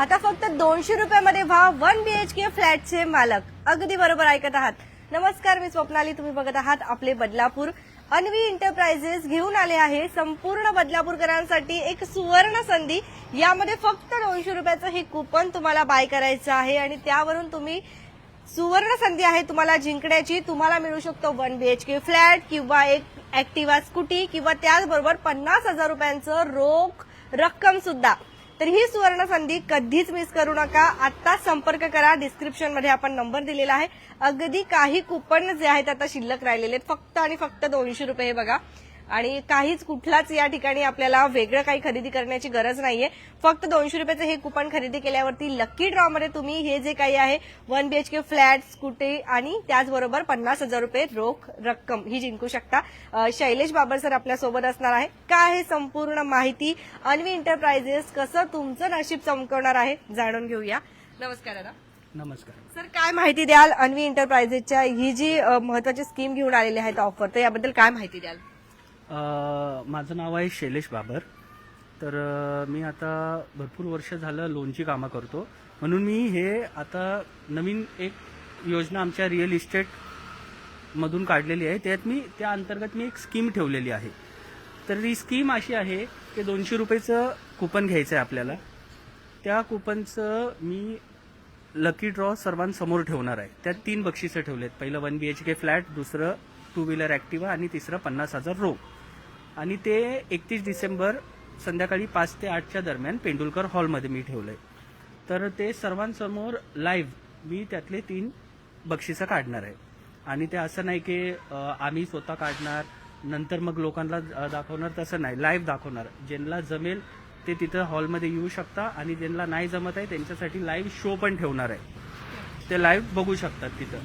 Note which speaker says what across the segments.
Speaker 1: आता फक्त दोनशे रुपयामध्ये व्हा वन बीएचके फ्लॅटचे मालक. अगदी बरोबर ऐकत आहात. नमस्कार मी स्वप्नाली. तुम्ही बघत आहात आपले बदलापूर. अन्वी इंटरप्राइजेस घेऊन आले आहे संपूर्ण बदलापूरकरांसाठी एक सुवर्ण संधी. यामध्ये फक्त दोनशे रुपयाचं हे कुपन तुम्हाला बाय करायचं आहे आणि त्यावरून तुम्ही सुवर्ण संधी आहे तुम्हाला जिंकण्याची. तुम्हाला मिळू शकतो one B H K flat किंवा एक ऍक्टिवा स्कूटी किंवा त्याचबरोबर पन्नास हजार रुपयांचं रोख रक्कम सुद्धा. तर ही सुवर्ण संधी कधीच मिस करू नका. आता संपर्क करा. डिस्क्रिप्शनमध्ये आपण नंबर दिलेला आहे. अगदी काही कुपन जे आहेत आता शिल्लक राहिलेले आहेत. फक्त आणि फक्त दोनशे रुपये हे बघा. आणि काहीच कुठलाच या ठिकाणी आपल्याला वेगळं काही खरेदी करण्याची गरज नाहीये. फक्त दोनशे रुपयाचं हे कुपन खरेदी केल्यावरती लकी ड्रॉ मध्ये तुम्ही हे जे काही आहे वन बीएचके फ्लॅट स्कूटी आणि त्याचबरोबर पन्नास हजार रुपये रोख रक्कम ही जिंकू शकता. शैलेश बाबर सर आपल्यासोबत असणार आहे. काय आहे संपूर्ण माहिती अन्वी एंटरप्राइजेस कसं तुमचं नशीब चमकवणार आहे जाणून घेऊया. नमस्कार दादा.
Speaker 2: नमस्कार.
Speaker 1: सर काय माहिती द्याल अन्वी एंटरप्राइजेसच्या ही जी महत्वाची स्कीम घेऊन आलेली आहेत ऑफर तर याबद्दल काय माहिती द्याल?
Speaker 2: माझं नाव आहे शैलेश बाबर. तर मी आता भरपूर वर्ष झालं लोनची कामं करतो. म्हणून मी हे आता नवीन एक योजना आमच्या रिअल इस्टेटमधून काढलेली आहे. त्यात मी त्या अंतर्गत मी एक स्कीम ठेवलेली आहे. तर ही स्कीम अशी आहे की दोनशे रुपयेचं कुपन घ्यायचं आहे आपल्याला. त्या कुपनचं मी लकी ड्रॉ सर्वांसमोर ठेवणार आहे. त्यात तीन बक्षिसं ठेवलेत. पहिलं one B H K flat दुसरं टू व्हीलर ॲक्टिवा आणि तिसरं पन्नास हजार रोख आणि ते एकतीस डिसेंबर संध्याकाळी पाच ते आठच्या दरम्यान पेंडुलकर हॉलमध्ये मी ठेवलंय. तर ते सर्वांसमोर लाईव्ह मी त्यातले तीन बक्षिसं काढणार आहे. आणि ते असं नाही की आम्ही स्वतः काढणार नंतर मग लोकांना दाखवणार तसं नाही. लाईव्ह दाखवणार. ज्यांना जमेल ते तिथं हॉलमध्ये येऊ शकता आणि ज्यांना नाही जमत आहे त्यांच्यासाठी लाईव्ह शो पण ठेवणार आहे. ते लाईव्ह बघू शकतात तिथं.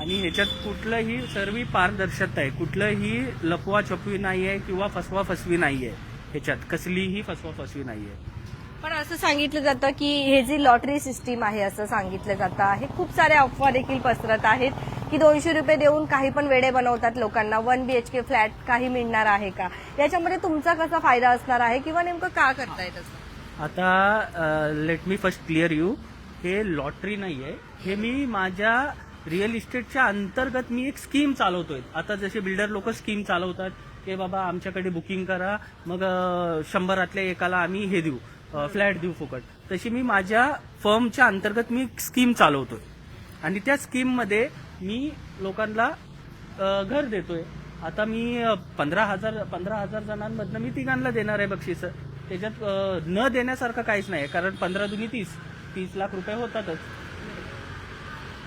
Speaker 2: आणि ह्याच्यात कुठलंही सर्व पारदर्शकता आहे. कुठलंही लपवा छपवी नाही आहे किंवा फसवा फसवी नाही आहे ह्याच्यात. कसलीही फसवा फसवी नाही आहे.
Speaker 1: पण असं सांगितलं जातं की हे जी लॉटरी सिस्टीम आहे असं सांगितलं जातं आहे. खूप साऱ्या अफवा देखील पसरत आहेत की दोनशे रुपये देऊन काही पण वेडे बनवतात लोकांना. वन बीएचके फ्लॅट काही मिळणार आहे का? याच्यामध्ये तुमचा कसा फायदा असणार आहे किंवा नेमकं का करताय तसं
Speaker 2: आता let me first clear you हे लॉटरी नाही आहे हे मी माझ्या रिअल इस्टेटच्या अंतर्गत मी एक स्कीम चालवतोय. आता जसे बिल्डर लोक स्कीम चालवतात की बाबा आमच्याकडे बुकिंग करा मग शंभरातल्या एकाला आम्ही हे देऊ फ्लॅट देऊ फुकट. तशी मी माझ्या फर्मच्या अंतर्गत मी स्कीम चालवतोय. आणि त्या स्कीममध्ये मी लोकांना घर देतोय. आता मी पंधरा हजार पंधरा हजार जणांमधनं मी तिघांना देणार आहे बक्षीस. त्याच्यात न देण्यासारखं काहीच नाही कारण पंधरा दुनी तीस तीस लाख रुपये होतातच.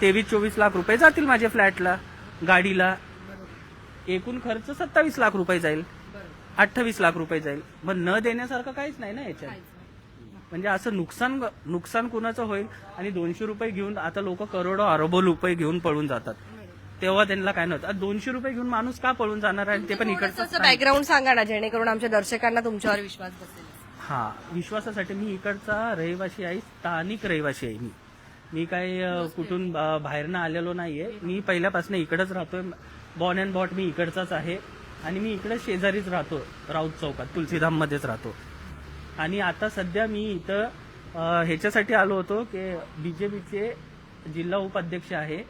Speaker 2: तेवीस चोवीस लाख रुपये जातील माझ्या फ्लॅटला गाडीला. एकूण खर्च सत्तावीस लाख रुपये जाईल. अठ्ठावीस लाख रुपये जाईल. मग न देण्यासारखं काहीच नाही ना याच्यात. म्हणजे असं नुकसान नुकसान कुणाचं होईल? आणि दोनशे रुपये घेऊन आता लोक करोडो अरबो रुपये घेऊन पळून जातात. तेव्हा त्यांना काय नव्हतं. दोनशे रुपये घेऊन माणूस का पळून जाणार आहे? ते पण इकडचं
Speaker 1: बॅकग्राऊंड सांगा ना जेणेकरून आमच्या दर्शकांना तुमच्यावर विश्वास बसेल.
Speaker 2: हा विश्वासासाठी मी इकडचा रहिवासी आहे स्थानिक रहिवासी आहे मी. मी काही कुठून बाहेरनं आलेलो नाहीये. मी पहिल्यापासून इकडंच राहतोय. बॉर्न अँड बॉट मी इकडचाच आहे. आणि मी इकडे शेजारीच राहतो राऊत चौकात तुलसीधाम मध्येच राहतो. आणि आता सध्या मी इथं ह्याच्यासाठी आलो होतो की बीजेपीचे जिल्हा उपाध्यक्ष आहे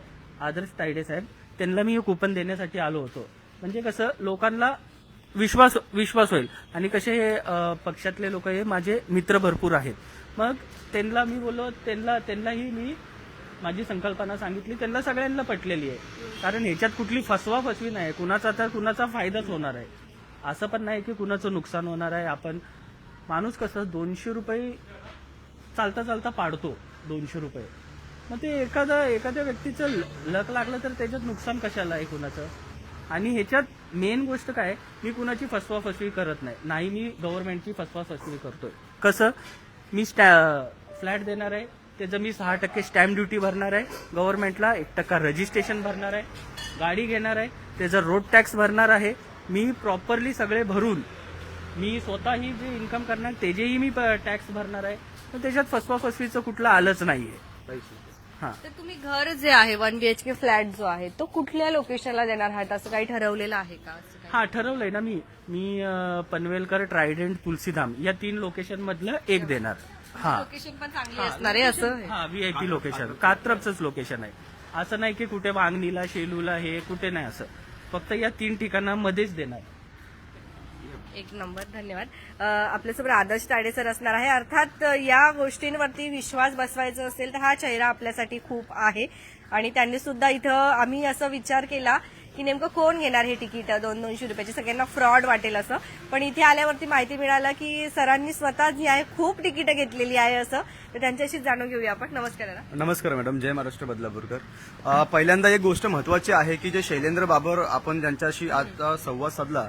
Speaker 2: आदर्श तायडे साहेब. त्यांना मी हे कुपन देण्यासाठी आलो होतो. म्हणजे कसं लोकांना विश्वास विश्वास होईल. आणि कसे हे पक्षातले लोक हे माझे मित्र भरपूर आहेत. मग त्यांना मी बोललो त्यांना त्यांनाही मी माझी संकल्पना सांगितली. त्यांना सगळ्यांना पटलेली आहे. कारण ह्याच्यात कुठली फसवा फसवी नाही कुणाचा तर कुणाचा फायदाच होणार आहे. असं पण नाही की कुणाचं नुकसान होणार आहे. आपण माणूस कसं दोनशे रुपये चालता चालता पाडतो दोनशे रुपये. मग ते एखादा एखाद्या व्यक्तीचं ल- लक लागलं तर त्याच्यात नुकसान कशाला आहे कुणाचं? आणि ह्याच्यात मेन गोष्ट काय? मी कुणाची फसवा फसवी करत नाही. नाही मी गव्हर्नमेंटची फसवा फसवी करतोय. कसं? मी स्टॅ फ्लॅट देणार आहे. त्याचं मी सहा टक्के स्टॅम्प ड्युटी भरणार आहे. गव्हर्नमेंटला एक टक्का रजिस्ट्रेशन भरणार आहे. गाडी घेणार आहे. त्याचा रोड टॅक्स भरणार आहे. मी प्रॉपरली सगळे भरून मी स्वतःही जे इन्कम करणार त्याचेही मी टॅक्स भरणार आहे. तर त्याच्यात फसवा फसवीचं कुठलं आलंच नाहीये. हा.
Speaker 1: तर तुम्ही घर जे आहे वन बीएचके फ्लॅट जो आहे तो कुठल्या लोकेशनला देणार आहात? असं काही ठरवलेलं आहे का?
Speaker 2: हा ठरवलंय ना मी. मी अं, पनवेलकर ट्रायडेंट तुलसीधाम या तीन लोकेशन मधलं एक देणार. हा.
Speaker 1: लोकेशन पण चांगली असणार आहे असं?
Speaker 2: हा व्हीआयपी लोकेशन कात्रपच लोकेशन आहे. असं नाही की कुठे वांगणीला शेलूला हे कुठे नाही असं. फक्त या तीन ठिकाणामध्येच देणार.
Speaker 1: एक नंबर धन्यवाद. अ, आपल्यासोबत आदर्श ताडे सर असणार आहे. अर्थात अ, या गोष्टींवरती विश्वास बसवायचा असेल तर हा चेहरा आपल्यासाठी खूप आहे. आणि त्यांनी सुद्धा इथं आम्ही असं विचार केला की नेमकं कोण घेणार हे तिकीट? दोन दोनशे रुपयाची. सगळ्यांना फ्रॉड वाटेल असं. पण इथे आल्यावरती माहिती मिळालं की सरांनी स्वतः जी आहे खूप तिकीटं घेतलेली आहे असं. तर त्यांच्याशीच जाणून घेऊया आपण. नमस्कार
Speaker 3: नमस्कार मॅडम. जय महाराष्ट्र बदलापूरकर. पहिल्यांदा एक गोष्ट महत्वाची आहे की जे शैलेंद्र बाबर आपण ज्यांच्याशी आता संवाद साधला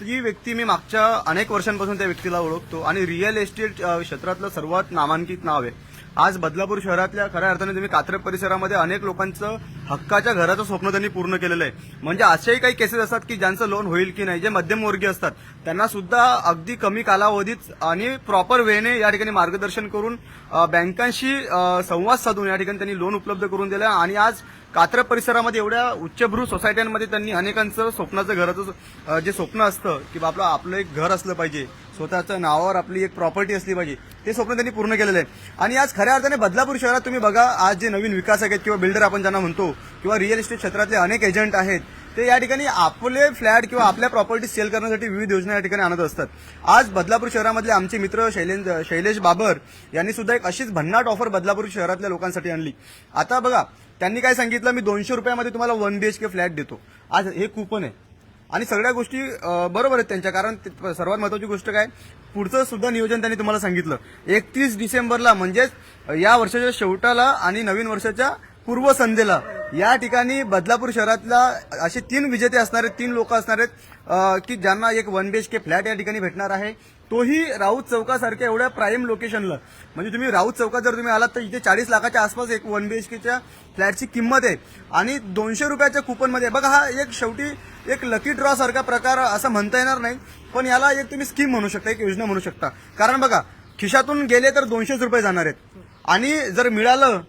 Speaker 3: ती व्यक्ती मी मागच्या अनेक वर्षांपासून त्या व्यक्तीला ओळखतो. आणि रिअल एस्टेट क्षेत्रातलं सर्वात नामांकित नाव आहे. आज बदलापूर शहरातल्या खऱ्या अर्थाने तुम्ही कात्रप परिसरामध्ये अनेक लोकांचं हक्काच्या घराचं स्वप्न त्यांनी पूर्ण केलेलं आहे. म्हणजे असेही काही केसेस असतात की ज्यांचं लोन होईल की नाही जे मध्यमवर्गीय असतात. त्यांना सुद्धा अगदी कमी कालावधीत आणि प्रॉपर वेने या ठिकाणी मार्गदर्शन करून बँकांशी संवाद साधून या ठिकाणी त्यांनी लोन उपलब्ध करून दिलं. आणि आज कात्र परिसरामध्ये एवढ्या उच्चभ्रू सोसायट्यांमध्ये त्यांनी अनेकांचं स्वप्नाचं घराचं जे स्वप्न असतं की बाबा आपलं एक घर असलं पाहिजे स्वतःच्या नावावर आपली एक प्रॉपर्टी असली पाहिजे ते स्वप्न त्यांनी पूर्ण केलेलं आहे. आणि आज खऱ्या अर्थाने बदलापूर शहरात तुम्ही बघा आज जे नवीन विकासक आहेत किंवा बिल्डर आपण ज्यांना म्हणतो किंवा रिअल इस्टेट क्षेत्रातले अनेक एजंट आहेत ते या ठिकाणी आपले फ्लॅट किंवा आपल्या प्रॉपर्टी सेल करण्यासाठी विविध योजना या ठिकाणी आणत असतात. आज बदलापूर शहरामधले आमचे मित्र शैलेंद्र शैलेश बाबर यांनी सुद्धा एक अशीच भन्नाट ऑफर बदलापूर शहरातल्या लोकांसाठी आणली. आता बघा त्यांनी काय सांगितलं? मी दोनशे रुपयामध्ये तुम्हाला one day H K flat देतो. आज हे कुपन आहे. आणि सगळ्या गोष्टी बरोबर आहेत त्यांच्या. कारण सर्वात महत्वाची गोष्ट काय? पुढचं सुद्धा नियोजन त्यांनी तुम्हाला सांगितलं. एकतीस डिसेंबरला म्हणजेच या वर्षाच्या शेवटाला आणि नवीन वर्षाच्या पूर्वसंध्येला या ठिकाणी बदलापूर शहरातला असे तीन विजेते असणारे तीन लोक असणार आहेत की ज्यांना एक वन बीएचके फ्लॅट या ठिकाणी भेटणार आहे. तोही राऊत चौकासारख्या एवढ्या प्राईम लोकेशनला म्हणजे तुम्ही राऊत चौकात जर तुम्ही आलात तर इथे चाळीस लाखाच्या आसपास एक वन बी एच केच्या फ्लॅटची किंमत आहे. आणि दोनशे रुपयाच्या कुपनमध्ये बघा हा एक शेवटी एक लकी ड्रॉ सारखा प्रकार असं म्हणता येणार नाही पण याला एक तुम्ही स्कीम म्हणू शकता एक योजना म्हणू शकता. कारण बघा खिशातून गेले तर दोनशेच रुपये जाणार आहेत. आणि जर मिळालं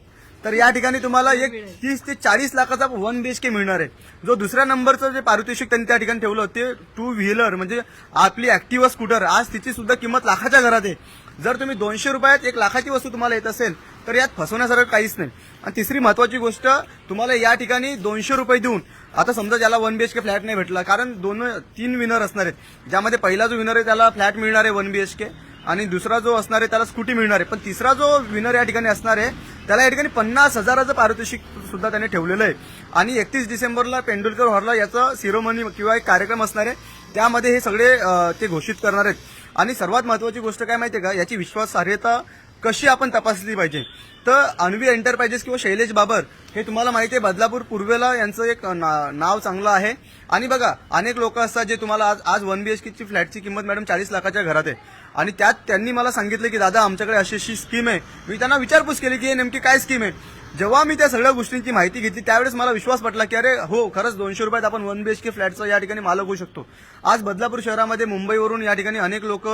Speaker 3: तर या ठिकाणी तुम्हाला एक तीस ते चाळीस लाखाचा वन बीएचके मिळणार आहे. जो दुसऱ्या नंबरचं जे पारितोषिक त्यांनी त्या ठिकाणी ठेवलं ते टू व्हीलर म्हणजे आपली ऍक्टिव्हा स्कूटर आज तिची सुद्धा किंमत लाखाच्या घरात आहे. जर तुम्ही दोनशे रुपयात एक लाखाची वस्तू तुम्हाला येत असेल तर यात फसवण्यासारखं काहीच नाही. आणि तिसरी महत्वाची गोष्ट तुम्हाला या ठिकाणी दोनशे रुपये देऊन आता समजा ज्याला वन बीएचके फ्लॅट नाही भेटला कारण दोन तीन विनर असणार आहेत. ज्यामध्ये पहिला जो विनर आहे त्याला फ्लॅट मिळणार आहे वन बीएचके आणि दुसरा जो असणार आहे त्याला स्कूटी मिळणार आहे. पण तिसरा जो विनर या ठिकाणी असणार आहे त्याला या ठिकाणी पन्नास हजाराचं पारितोषिक सुद्धा त्याने ठेवलेलं आहे. आणि एकतीस डिसेंबरला पेंडुलकर हॉरला याचा सिरोमनी किंवा एक कार्यक्रम असणार आहे. त्यामध्ये हे सगळे ते घोषित करणार आहेत. आणि सर्वात महत्वाची गोष्ट काय माहिती आहे का? याची विश्वासार्हता कशी आपण तपासली पाहिजे? तर अणवी एंटरप्राइजेस किंवा शैलेश बाबर हे तुम्हाला माहिती आहे बदलापूर पूर्वेला यांचं एक ना- नाव चांगलं आहे. आणि बघा अनेक लोक असतात जे तुम्हाला आज आज वन बी एच केची फ्लॅटची किंमत मॅडम चाळीस लाखाच्या घरात आहे. आणि त्यात त्यांनी मला सांगितलं की दादा आमच्याकडे अशी अशी स्कीम आहे. मी त्यांना विचारपूस केली की हे नेमकी काय स्कीम आहे? जेव्हा मी त्या सगळ्या गोष्टींची माहिती घेतली त्यावेळेस मला विश्वास पटला की अरे हो खरंच दोनशे रुपयात आपण वन बीएचके फ्लॅटचा या ठिकाणी मालक होऊ शकतो. आज बदलापूर शहरामध्ये मुंबईवरून या ठिकाणी अनेक लोक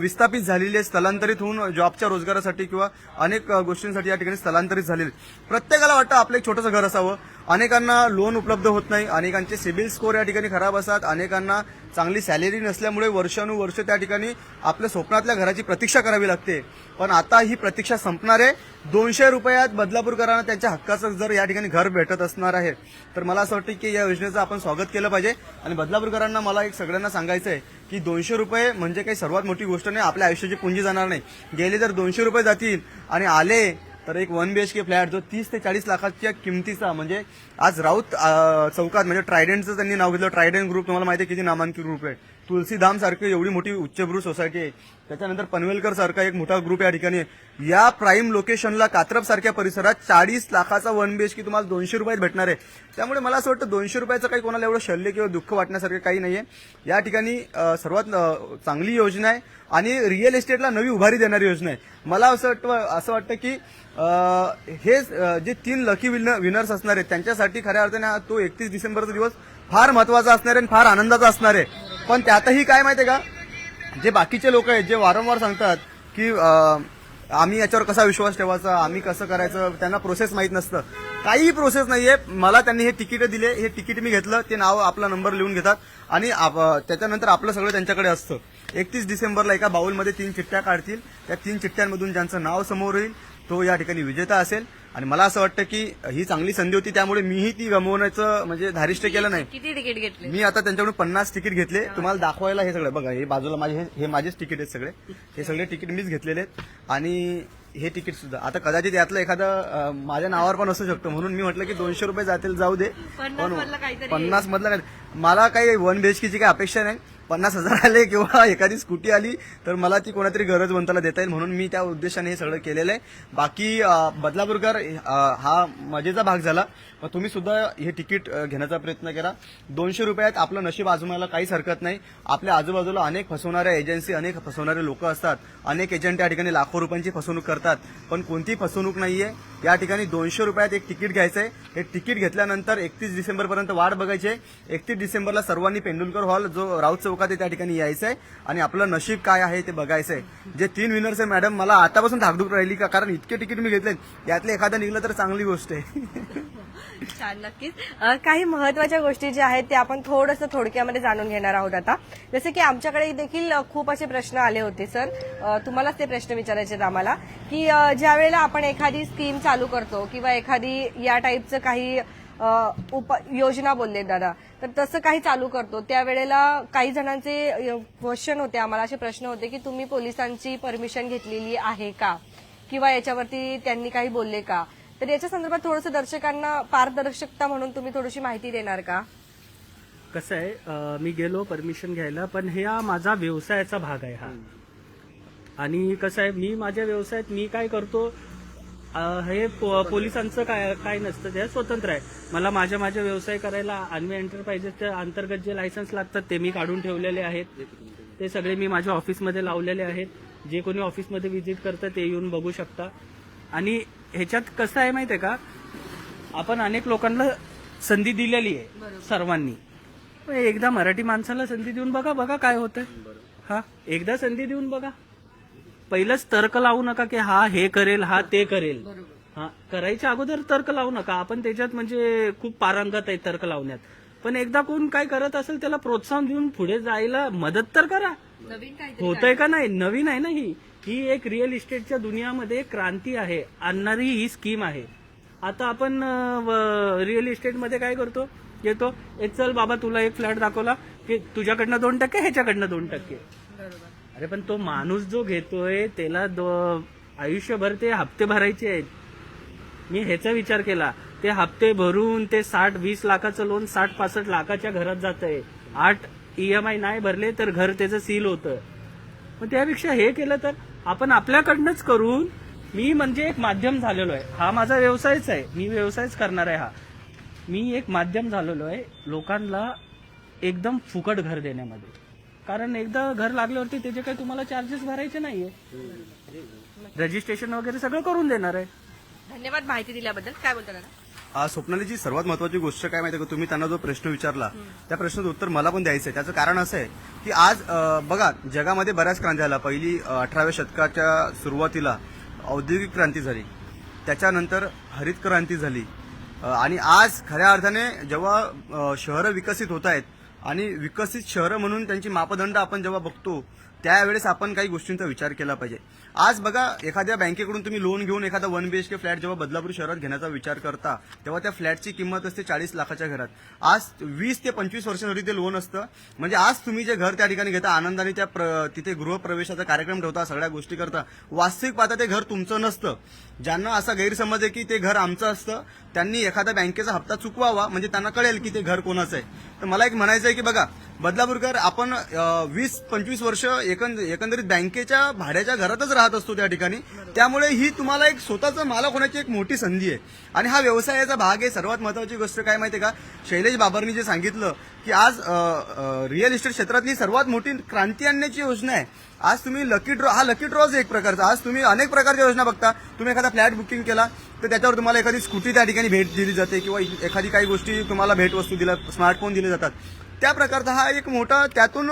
Speaker 3: विस्थापित झालेले स्थलांतरित होऊन जॉबच्या रोजगारासाठी किंवा अनेक गोष्टींसाठी या ठिकाणी स्थलांतरित झालेले प्रत्येकाला वाटतं आपलं एक छोटंसं घर असावं. अनेकांना लोन उपलब्ध होत नाही. अनेकांचे सिबिल स्कोर या ठिकाणी खराब असतात. अनेकांना चांगली सॅलरी नसल्यामुळे वर्षानुवर्ष त्या ठिकाणी आपल्या स्वप्नातल्या घराची प्रतीक्षा करावी लागते. पण आता ही प्रतीक्षा संपणार आहे. दोनशे रुपयात बदलापूरकरांना त्यांच्या हक्काचं जर या ठिकाणी घर भेटत असणार आहे. तर मला असं वाटतं की या योजनेचं आपण स्वागत केलं पाहिजे. आणि बदलापूरकरांना मला एक सगळ्यांना सांगायचं आहे की दोनशे रुपये म्हणजे काही सर्वात मोठी गोष्ट नाही. आपल्या आयुष्याची पुंजी जाणार नाही. गेले जर दोनशे रुपये जातील आणि आले तर एक one B H K flat जो तीस ते चाळीस लाखाच्या किमतीचा म्हणजे आज राऊत चौकात म्हणजे ट्रायडंटचं त्यांनी नाव घेतलं. ट्रायडंट ग्रुप तुम्हाला माहिती आहे किती नामांकित ग्रुप आहे. तुलसीधाम सारखी एवढी मोठी उच्चभ्रू सोसायटी आहे. त्याच्यानंतर पनवेलकर सारखा एक मोठा ग्रुप या ठिकाणी या प्राईम लोकेशनला कात्रप सारख्या परिसरात चाळीस लाखाचा वन बीएचके तुम्हाला दोनशे रुपयात भेटणार आहे. त्यामुळे मला असं वाटतं दोनशे रुपयाचं काही कोणाला एवढं शल्य किंवा दुःख वाटण्यासारखं काही नाही आहे या ठिकाणी सर्वात चांगली योजना आहे आणि रिअल इस्टेटला नवी उभारी देणारी योजना आहे. मला असं वाटतं असं वाटतं की हे जे तीन लकी विनर विनर्स असणार आहेत त्यांच्यासाठी खऱ्या अर्थाने तो एकतीस डिसेंबरचा दिवस फार महत्त्वाचा असणार आहे आणि फार आनंदाचा असणार आहे. पण त्यातही काय माहिती का? जे बाकीचे लोक आहेत जे वारंवार सांगतात की आम्ही याच्यावर कसा विश्वास ठेवायचा आम्ही कसं करायचं त्यांना प्रोसेस माहीत नसतं. काहीही प्रोसेस नाहीये. मला त्यांनी हे तिकीट दिले हे तिकीट मी घेतलं ते नाव आपला नंबर लिहून घेतात आणि आप- त्याच्यानंतर आपलं सगळं त्यांच्याकडे असतं. एकतीस डिसेंबरला एका बाउलमध्ये तीन चिठ्ठ्या काढतील. त्या तीन चिठ्ठ्यांमधून ज्यांचं नाव समोर येईल तो या ठिकाणी विजेता असेल. आणि मला असं वाटतं की ही चांगली संधी होती त्यामुळे मीही ती गमवण्याचं म्हणजे धारिष्ट केलं नाही.
Speaker 1: किती तिकीट घेतले?
Speaker 3: मी आता त्यांच्याकडून पन्नास तिकीट घेतले. तुम्हाला दाखवायला हे सगळं बघा हे बाजूला माझे हे- माझेच तिकीट आहेत सगळे. हे सगळे तिकीट मीच घेतलेले आहेत. आणि हे तिकीट सुद्धा. आता कदाचित यातलं एखादं माझ्या नावावर पण असू शकतं. म्हणून मी म्हटलं की दोनशे रुपये जातील जाऊ दे.
Speaker 1: पन्नास मधलं काहीतरी.
Speaker 3: पन्नास मधलं काय मला काही वन बीएचकेची काही अपेक्षा नाही. पन्नास हजार आले किंवा एखादी स्कूटी आली तर मला ती कोणातरी गरज बनताना देता येईल म्हणून मी त्या उद्देशाने हे सगळं केलेलं आहे. बाकी बदलापूरकर हा मजेचा भाग झाला. मग तुम्ही सुद्धा हे तिकीट घेण्याचा प्रयत्न करा. दोनशे रुपयात आपलं नशीब आजमायला काहीच हरकत नाही. आपल्या आजूबाजूला अनेक फसवणाऱ्या एजन्सी अनेक फसवणारे लोक असतात. अनेक एजंट या ठिकाणी लाखो रुपयांची फसवणूक करतात. पण कोणती फसवणूक नाहीये. या ठिकाणी दोनशे रुपयात एक तिकीट घ्यायचंय. हे तिकीट घेतल्यानंतर एकतीस डिसेंबर पर्यंत वाट बघायची आहे. एकतीस डिसेंबरला सर्वांनी पेंडुलकर हॉल जो राऊत चौकात आहे त्या ठिकाणी यायचं आहे आणि आपलं नशीब काय आहे ते बघायचं आहे जे तीन विनर्स आहे मॅडम मला आतापासून धाकधूक राहिली का? कारण इतके तिकीट मी घेतले यातले एखादं निघलं तर चांगली गोष्ट आहे.
Speaker 1: छान नक्कीच. अ, काही महत्त्वाच्या गोष्टी ज्या आहेत ते आपण थोडंसं थोडक्यामध्ये जाणून घेणार आहोत आता. जसे की आमच्याकडे देखील अ, खूप असे प्रश्न आले होते सर. अ, तुम्हालाच ते प्रश्न विचारायचे आहेत आम्हाला. की अ, ज्या वेळेला आपण एखादी स्कीम चालू करतो किंवा एखादी या टाईपचं काही अ, उप योजना बोलले दादा तर तसं काही चालू करतो त्यावेळेला काही जणांचे क्वेश्चन होते आम्हाला असे प्रश्न होते की तुम्ही पोलिसांची परमिशन घेतलेली आहे का? किंवा याच्यावरती त्यांनी काही बोलले का? तर याच्या संदर्भात थोडंसं दर्शकांना पारदर्शकता म्हणून तुम्ही थोडीशी माहिती देणार का?
Speaker 2: कसं आहे अं, मी गेलो परमिशन घ्यायला पण हे हा माझा व्यवसायाचा भाग आहे हा. आणि कसं आहे मी माझ्या व्यवसायात मी काय करतो अं, हे पो- पोलिसांचं काय काय नसतं ते स्वतंत्र आहे. मला माझ्या माझ्या व्यवसाय करायला अन्वे एंटरप्राइजेसच्या अंतर्गत जे लायसन्स लागतात ते मी काढून ठेवलेले आहेत. ते सगळे मी माझ्या ऑफिसमध्ये लावलेले आहेत. जे कोणी ऑफिसमध्ये व्हिजिट करतं ते येऊन बघू शकता. आणि ह्याच्यात कसं आहे माहितीये का? आपण अनेक लोकांना संधी दिलेली आहे सर्वांनी. एकदा मराठी माणसाला संधी देऊन बघा बघा काय होतंय. हा एकदा संधी देऊन बघा. पहिलंच तर्क लावू नका की हा हे करेल हा ते करेल. हा करायच्या अगोदर तर्क लावू नका. आपण त्याच्यात म्हणजे खूप पारंगत आहे तर्क लावण्यात. पण एकदा कोण काय करत असेल त्याला प्रोत्साहन देऊन पुढे जायला मदत तर करा. होतंय का नाही? नवीन आहे ना ही. ही एक रिअल इस्टेटच्या दुनियामध्ये क्रांती आहे. आणणारी ही स्कीम आहे. आता आपण रिअल इस्टेटमध्ये काय करतो? येतो एक चल बाबा तुला एक फ्लॅट दाखवला की तुझ्याकडनं दोन टक्के ह्याच्याकडनं दोन टक्के. अरे पण तो माणूस जो घेतोय त्याला आयुष्यभर ते हप्ते भरायचे आहेत. मी ह्याचा विचार केला ते हप्ते भरून ते साठ वीस लाखाचं लोन साठ पासष्ट लाखाच्या घरात जात आहे आठ ईएमआय नाही भरले तर घर त्याचं सील होतं. मग त्यापेक्षा हे केलं तर? आपण आपल्याकडनंच करून मी म्हणजे एक माध्यम झालेलो आहे. हा माझा व्यवसायच आहे. मी व्यवसायच करणार आहे हा. मी एक माध्यम झालेलो आहे लोकांना एकदम फुकट घर देण्यामध्ये. कारण एकदा घर लागल्यावरती त्याचे काही तुम्हाला चार्जेस भरायचे नाहीये. रजिस्ट्रेशन वगैरे सगळं करून देणार आहे.
Speaker 1: धन्यवाद माहिती दिल्याबद्दल. काय बोलता दादा?
Speaker 3: स्वप्नालीची सर्वात महत्वाची गोष्ट काय माहिती का? तुम्ही त्यांना जो प्रश्न विचारला त्या प्रश्नाचं उत्तर मला पण द्यायचं आहे त्याचं कारण असं आहे की आज बघा जगामध्ये बऱ्याच क्रांती झाल्या. पहिली अठराव्या शतकाच्या सुरुवातीला औद्योगिक क्रांती झाली. त्याच्यानंतर हरित क्रांती झाली. आणि आज खऱ्या अर्थाने जेव्हा शहरं विकसित होत आहेत आणि विकसित शहरं म्हणून त्यांची मापदंड आपण जेव्हा बघतो त्यावेळेस आपण काही गोष्टींचा विचार केला पाहिजे. आज बघा एखाद्या बँकेकडून तुम्ही लोन घेऊन एखादा वन बीएचके फ्लॅट जेव्हा बदलापूर शहरात घेण्याचा विचार करता तेव्हा त्या फ्लॅटची किंमत असते चाळीस लाखाच्या घरात. आज वीस ते पंचवीस वर्षांसाठी ते लोन असतं म्हणजे आज तुम्ही जे घर त्या ठिकाणी घेता आनंदाने त्या प्र- तिथे गृहप्रवेशाचा कार्यक्रम ठेवता सगळ्या गोष्टी करता वास्तविक पाहता ते घर तुमचं नसतं. ज्यांना असा गैरसमज आहे की ते घर आमचं असतं त्यांनी एखाद्या बँकेचा हप्ता चुकवावा म्हणजे त्यांना कळेल की ते घर कोणाचं आहे. तर मला एक म्हणायचं आहे की बघा बदलापूरकर आपण वीस पंचवीस वर्ष एकंद एकंदरीत बँकेच्या भाड्याच्या घरातच राहत असतो त्या ठिकाणी. त्यामुळे ही तुम्हाला एक स्वतःचं मालक होण्याची एक मोठी संधी आहे. आणि हा व्यवसायाचा भाग आहे. सर्वात महत्वाची गोष्ट काय माहितीये का? शैलेश बाबरनी जे सांगितलं की आज रिअल इस्टेट क्षेत्रातली सर्वात मोठी क्रांती आणण्याची योजना आहे. आज तुम्ही लकी ड्रॉ हा लकी ड्रॉज एक प्रकारचा. आज तुम्ही अनेक प्रकारच्या योजना बघता. तुम्ही एखादा फ्लॅट बुकिंग केला तर त्याच्यावर तुम्हाला एखादी स्कूटी त्या ठिकाणी भेट दिली जाते किंवा एखादी काही गोष्टी तुम्हाला भेटवस्तू दिल्या स्मार्टफोन दिले जातात. त्या प्रकारचा हा एक मोठा त्यातून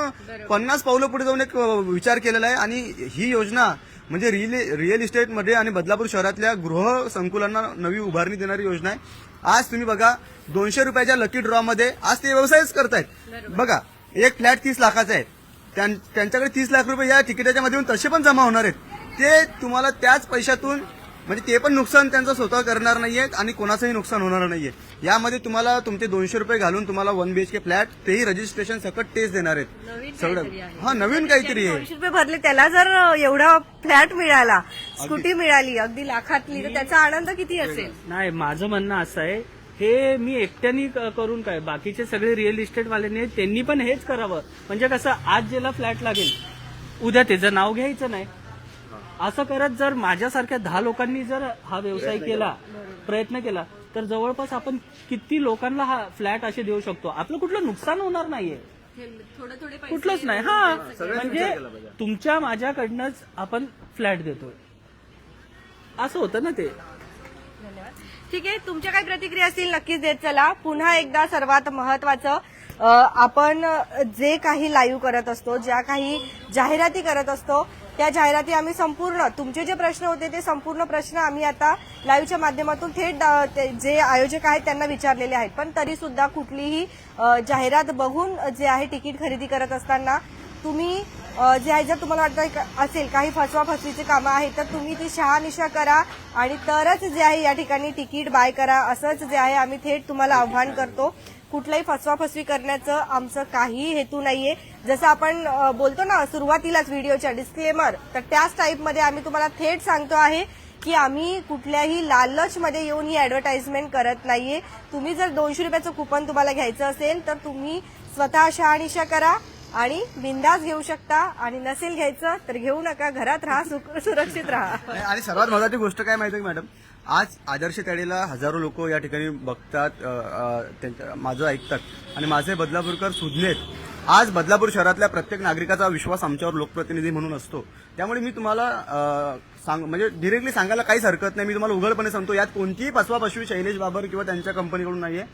Speaker 3: पन्नास पावलं पुढे जाऊन एक विचार केलेला आहे. आणि ही योजना म्हणजे रिअल रिअल इस्टेटमध्ये आणि बदलापूर शहरातल्या गृह संकुलांना नवी उभारणी देणारी योजना आहे. आज तुम्ही बघा दोनशे रुपयाच्या लकी ड्रॉ मध्ये आज ते व्यवसायच करतायत. बघा एक फ्लॅट तीस लाखाचा आहे. त्यां- त्यांच्याकडे तीस लाख रुपये या तिकिटाच्या मध्ये तसे पण जमा होणार आहेत. ते तुम्हाला त्याच पैशातून म्हणजे ते पण नुकसान त्यांचं स्वतः करणार नाहीये आणि कोणाचंही नुकसान होणार नाहीये. यामध्ये तुम्हाला तुमचे दोनशे रुपये घालून तुम्हाला वन बीएचके फ्लॅट तेही रजिस्ट्रेशन सकट तेच देणार आहेत. सगळं. हा नवीन काहीतरी आहे.
Speaker 1: दोनशे रुपये भरले त्याला जर एवढा फ्लॅट मिळाला स्कूटी मिळाली अगदी लाखातली तर त्याचा आनंद किती असेल?
Speaker 2: नाही माझं म्हणणं असं आहे हे मी एकट्याने क- करून काय बाकीचे सगळे रिअल इस्टेट वाल्याने त्यांनी पण हेच करावं. म्हणजे कसं आज ज्याला फ्लॅट लागेल उद्या त्याचं नाव घ्यायचं नाही. असं करत जर माझ्यासारख्या दहा लोकांनी जर हा व्यवसाय केला प्रयत्न केला तर जवळपास आपण किती लोकांना हा फ्लॅट असे देऊ शकतो? आपलं कुठलं नुकसान होणार नाहीये. कुठलंच नाही. हा. म्हणजे तुमच्या माझ्याकडनंच आपण फ्लॅट देतोय. असं होतं ना ते?
Speaker 1: ठीक आहे तुमच्या काही प्रतिक्रिया असतील नक्कीच देत चला. पुन्हा एकदा सर्वात महत्वाचं आपण जे काही लाईव्ह करत असतो ज्या काही जाहिराती करत असतो त्या जाहिराती आम्ही संपूर्ण तुमचे जे प्रश्न होते ते संपूर्ण प्रश्न आम्ही आता लाईव्हच्या माध्यमातून थेट ते- जे आयोजक आहेत त्यांना विचारलेले आहेत. पण तरी सुद्धा कुठलीही जाहिरात बघून जे आहे तिकीट खरेदी करत असताना तुम्ही जे आहे जर तुम्हाला वाटतं असेल काही फसवा फसवीची कामं आहेत तर तुम्ही ती शहानिशा करा आणि तरच जे आहे या ठिकाणी तिकीट बाय करा असंच जे आहे आम्ही थेट तुम्हाला आव्हान करतो. कुठलाही फसवाफसवी करण्याचं आमचं काही हेतू नाहीये. जसं आपण बोलतो ना सुरुवातीलाच व्हिडिओच्या डिस्क्लेमर तर त्याच टाईपमध्ये आम्ही तुम्हाला थेट सांगतो आहे की आम्ही कुठल्याही लालचमध्ये येऊन ही ऍडव्हर्टाइजमेंट करत नाहीये. तुम्ही जर दोनशे रुपयाचं कुपन तुम्हाला घ्यायचं असेल तर तुम्ही स्वतः शहानिशा करा आणि बिंदास घेऊ शकता. आणि नसेल घ्यायचं तर घेऊ नका. घरात राहा सुख- सुरक्षित राहा.
Speaker 3: आणि सर्वात महत्वाची गोष्ट काय माहिती आहे मॅडम? आज आदर्श तळेला हजारो लोक या ठिकाणी बघतात माझं ऐकतात. आणि माझे बदलापूरकर सुज्ञेत आज बदलापूर शहरातल्या प्रत्येक नागरिकाचा विश्वास आमच्यावर लोकप्रतिनिधी म्हणून असतो. त्यामुळे मी तुम्हाला सांग म्हणजे डिरेक्टली सांगायला काहीच हरकत नाही. मी तुम्हाला उघडपणे सांगतो यात कोणतीही पसवा पशवी शैलेश बाबर किंवा त्यांच्या कंपनीकडून नाहीये.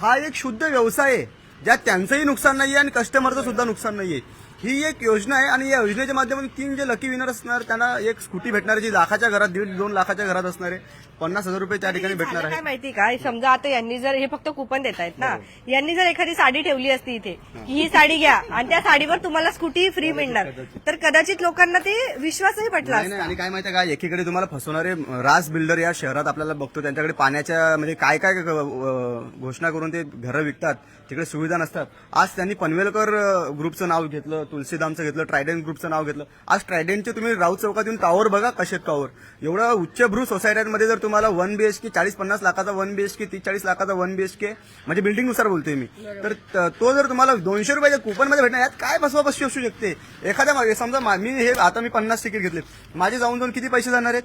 Speaker 3: हा एक शुद्ध व्यवसाय आहे ज्यात त्यांचंही नुकसान नाही आहे आणि कस्टमरचं सुद्धा नुकसान आहे ही एक योजना आहे आणि या योजनेच्या माध्यमातून तीन जे लकी विनर असणार त्यांना एक स्कूटी भेटणार आहे, जी लाखाच्या घरात दीड दोन लाखाच्या घरात असणार आहे. पन्नास हजार रुपये त्या ठिकाणी भेटणार आहे
Speaker 1: काय माहिती का? समजा आता यांनी जर हे फक्त कुपन देत आहेत ना. यांनी जर एखादी साडी ठेवली असती इथे की ही साडी घ्या आणि त्या साडीवर तुम्हाला स्कूटी फ्री मिळणार. तर कदाचित लोकांना ते विश्वासही पटला
Speaker 3: नाही आणि काय माहिती आहे का? एकीकडे तुम्हाला फसवणारे रास बिल्डर या शहरात आपल्याला बघतो त्यांच्याकडे पाण्याच्या म्हणजे काय काय घोषणा करून ते घरं विकतात. तिकडे सुविधा नसतात. आज त्यांनी पनवेलकर ग्रुपचं नाव घेतलं तुलसीदामचं घेतलं ट्रायडेंट ग्रुपचं नाव घेतलं. आज ट्रायडेंटचे तुम्ही राऊत चौकात येऊन टावर बघा कसे टावर एवढं उच्चभ्रू सोसायट्यांमध्ये जर तुम्हाला वन बीएचके चाळीस पन्नास लाखाचा वन बीएचके तीस चाळीस लाखाचा वन बीएचके म्हणजे बिल्डिंगनुसार बोलतोय मी. तर त- जर तुम्हाला दोनशे रुपयाच्या कुपनमध्ये भेटणार यात काय बसवाबसवी असू शकते? एखाद्या मागे समजा मा- मी हे आता मी पन्नास तिकीट घेतले माझे जाऊन जाऊन किती पैसे जाणार आहेत?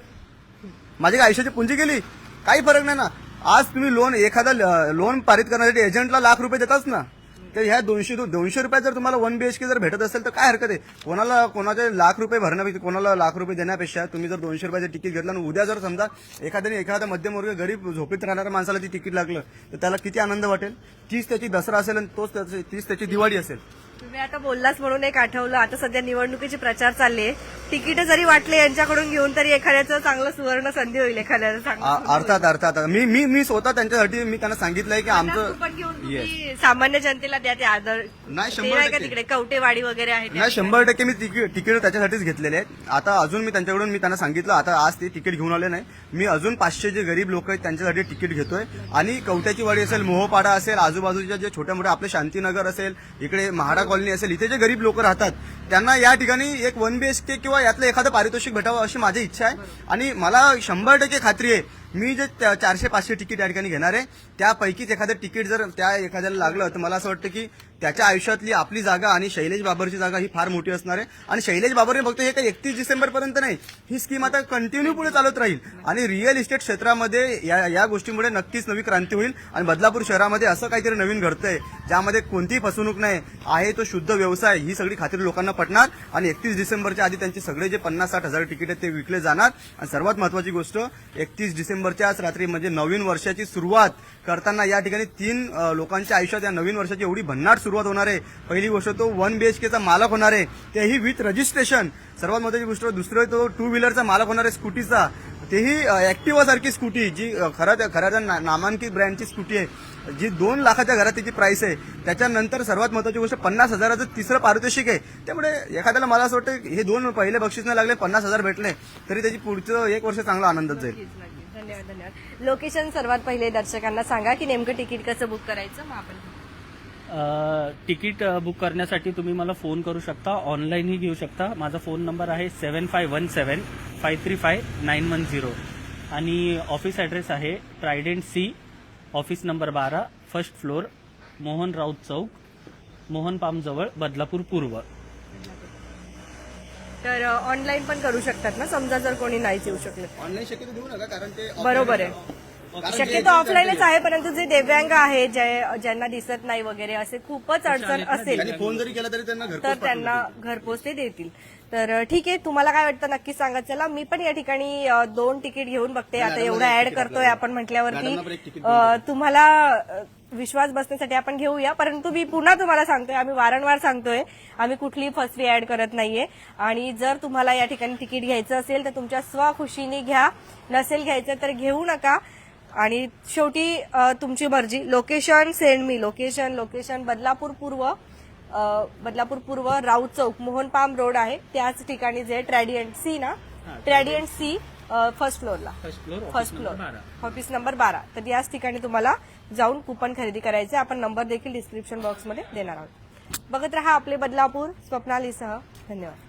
Speaker 3: माझी काय आयुष्याची पुंजी गेली काही फरक नाही ना. आज तुम्ही लोन एखादा ल- लोन पारित करण्यासाठी एजंटला लाख रुपये देताच ना तर ह्या दोनशे दोनशे रुपयात जर तुम्हाला वन बीएचके जर भेटत असेल तर काय हरकत आहे? कोणाला कोणाचे लाख रुपये भरण्यापेक्षा कोणाला लाख रुपये देण्यापेक्षा तुम्ही जर दोनशे रुपयाचं तिकीट घेतलं आणि उद्या जर समजा एखाद्याने एखादा मध्यमवर्ग गरीब झोपेत राहणाऱ्या माणसाला ती तिकीट लागलं तर त्याला किती आनंद वाटेल? तीच त्याची दसरा असेल आणि तोच त्याची- तीच त्याची दिवाळी असेल.
Speaker 1: तुम्ही आता बोललाच म्हणून एक आठवलं. आता सध्या निवडणुकीचे प्रचार चालले. तिकीट जरी वाटले यांच्याकडून घेऊन तरी एखाद्याचं चांगलं सुवर्ण संधी होईल एखाद्याचं चांगलं
Speaker 3: अर्थात अर्थात. मी मी मी स्वतः त्यांच्यासाठी मी त्यांना सांगितलंय की आमचं
Speaker 1: कुपन घेऊन तुम्ही सामान्य जनतेला द्या ते आदर
Speaker 3: नाही,
Speaker 1: ते
Speaker 3: शंभर
Speaker 1: नाही का
Speaker 3: टक्के.
Speaker 1: तिकडे कवटेवाडी वगैरे आहे
Speaker 3: नाही शंभर टक्के मी तिकीट तिकीट त्याच्यासाठीच घेतलेले आहेत. आता अजून मी त्यांच्याकडून मी त्यांना सांगितलं आता आज ते तिकीट घेऊन आले नाही. मी अजून पाचशे जे गरीब लोक आहेत त्यांच्यासाठी तिकीट घेतोय. आणि कवट्याची वाडी असेल मोहपाडा असेल आजूबाजूच्या जे छोट्या मोठ्या आपले शांतीनगर असेल इकडे महाडा कॉलनी असेल इथे जे गरीब लोक राहतात त्यांना या ठिकाणी एक वन बी एस के किंवा यातलं एखादं पारितोषिक भेटावं अशी माझी इच्छा आहे. आणि मला शंभर टक्के खात्री आहे मी जे त्या चारशे पाचशे तिकीट या ठिकाणी घेणार आहे त्यापैकीच एखादं तिकीट जर त्या एखाद्याला लागलं तर मला असं वाटतं की त्याच्या आयुष्यातली आपली जागा आणि शैलेश बाबरची जागा ही फार मोठी असणार आहे. आणि शैलेश बाबरने फक्त हे काही एकतीस डिसेंबरपर्यंत नाही ही स्कीम आता कंटिन्यू पुढे चालत राहील. आणि रिअल इस्टेट क्षेत्रामध्ये या या गोष्टीमुळे नक्कीच नवी क्रांती होईल. आणि बदलापूर शहरामध्ये असं काहीतरी नवीन घडतंय ज्यामध्ये कोणतीही फसवणूक नाही. आहे तो शुद्ध व्यवसाय ही सगळी खात्री लोकांना पटणार. आणि एकतीस डिसेंबरच्या आधी त्यांचे सगळे जे पन्नास साठ हजार तिकीट आहेत ते विकले जाणार. आणि सर्वात महत्वाची गोष्ट एकतीस डिसेंबरच्याच रात्री म्हणजे नवीन वर्षाची सुरुवात करताना या ठिकाणी तीन लोकांच्या आयुष्यात या नवीन वर्षाची एवढी भन्नाट सुरुवात होणार आहे. पहिली गोष्ट तो वन बी एच केचा मालक होणार आहे. तेही विथ रजिस्ट्रेशन सर्वात महत्वाची गोष्ट दुसरं तो टू व्हीलरचा मालक होणार आहे स्कूटीचा. तेही ऍक्टिवा सारखी स्कूटी जी खरं खऱ्या खऱ्या ना- नामांकित ब्रँडची स्कूटी आहे जी दोन लाखाच्या घरात त्याची प्राईस आहे. त्याच्यानंतर सर्वात महत्वाची गोष्ट पन्नास हजाराचं तिसरं पारितोषिक आहे. त्यामुळे एखाद्याला मला असं वाटतं हे दोन पहिले बक्षीस नाही लागले पन्नास हजार भेटले तरी त्याची पुढचं एक वर्ष चांगला आनंदात जाईल.
Speaker 1: धन्यवाद धन्यवाद. लोकेशन सर्वात पहिले दर्शकांना सांगा की नेमकं तिकीट कसं बुक करायचं मग आपण
Speaker 2: तिकीट बुक करण्यासाठी तुम्ही मला फोन करू शकता. ऑनलाईनही घेऊ शकता. माझा फोन नंबर आहे seven five one seven five three five nine one zero. आणि ऑफिस ॲड्रेस आहे ट्रायडेंट सी ऑफिस नंबर बारा फर्स्ट फ्लोअर मोहन राऊत चौक मोहन पामजवळ बदलापूर पूर्व.
Speaker 1: तर ऑनलाईन पण करू शकतात ना? समजा जर कोणी नाहीच येऊ शकले.
Speaker 3: ऑनलाईन शक्यतो देऊ नका कारण ते
Speaker 1: बरोबर आहे. शक्यतो ऑफलाईनच आहे परंतु जे दिव्यांग आहे जे ज्यांना दिसत नाही वगैरे असे खूपच अडचण असेल.
Speaker 3: फोन जरी केला तरी त्यांना
Speaker 1: तर त्यांना घरपोच ते देतील. तर ठीक आहे तुम्हाला काय वाटतं नक्की सांगा. चला मी पण या ठिकाणी दोन तिकीट घेऊन बघते. आता एवढं ऍड करतोय आपण म्हटल्यावरती. तुम्हाला विश्वास बसण्यासाठी आपण घेऊया परंतु मी पुन्हा तुम्हाला सांगतोय आम्ही वारंवार सांगतोय आम्ही कुठलीही फसवी ऍड करत नाहीये. आणि जर तुम्हाला या ठिकाणी तिकीट घ्यायचं असेल तर तुमच्या स्वखुशीने घ्या. नसेल घ्यायचं तर घेऊ नका. आणि शेवटी तुमची मर्जी. लोकेशन सेंड मी. लोकेशन लोकेशन बदलापूर पूर्व बदलापूर पूर्व राऊत चौक मोहन पाम रोड आहे. त्याच ठिकाणी जे ट्रॅडियंट सी ना ट्रॅडियंट सी फर्स्ट फ्लोअरला
Speaker 2: first floor
Speaker 1: first floor office number बारा. तर याच ठिकाणी तुम्हाला जाऊन कुपन खरेदी करायचे. आपण नंबर देखील डिस्क्रिप्शन बॉक्समध्ये देणार आहोत. बघत रहा आपले बदलापूर स्वप्नालीसह. धन्यवाद.